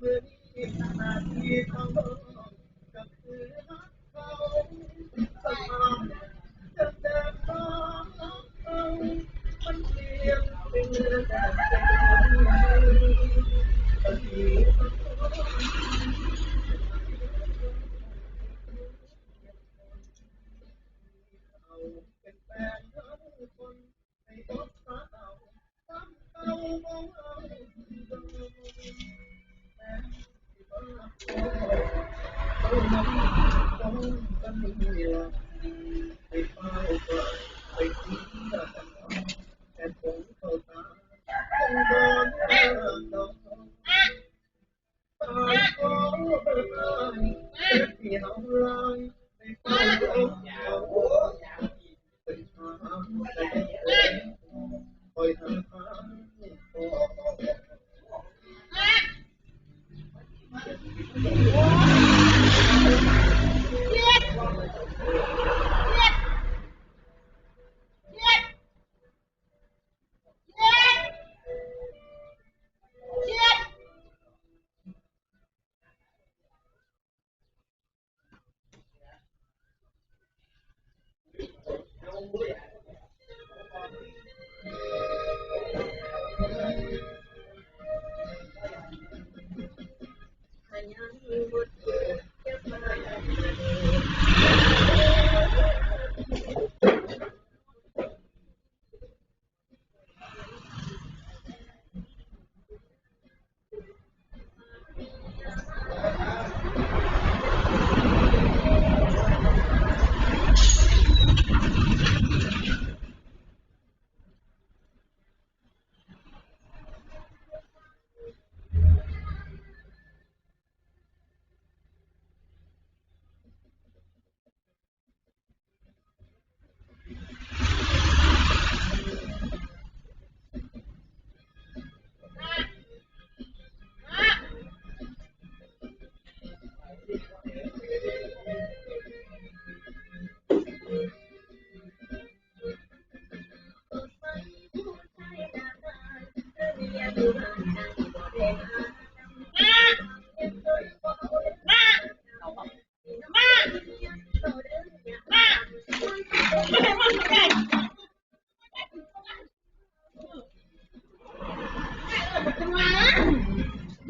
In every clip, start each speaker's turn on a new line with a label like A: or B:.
A: Thank you. thì không lôi em không ôm vào tình thầm ôi thầm thầm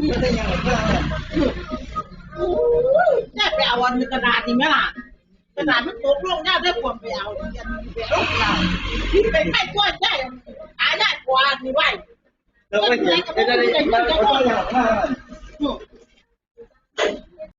B: แม
C: ่ไปเอาอันกระดาษนี่ไหมล่ะกระดาษมันตกลงย่าได้ความไปเอายันไปลงเราที่เป็นไข้กล้วยได้หายได้กว่านี่ไว้เ
B: ราไม่เห็นไม่ได้ไม่ได้ไม่ได้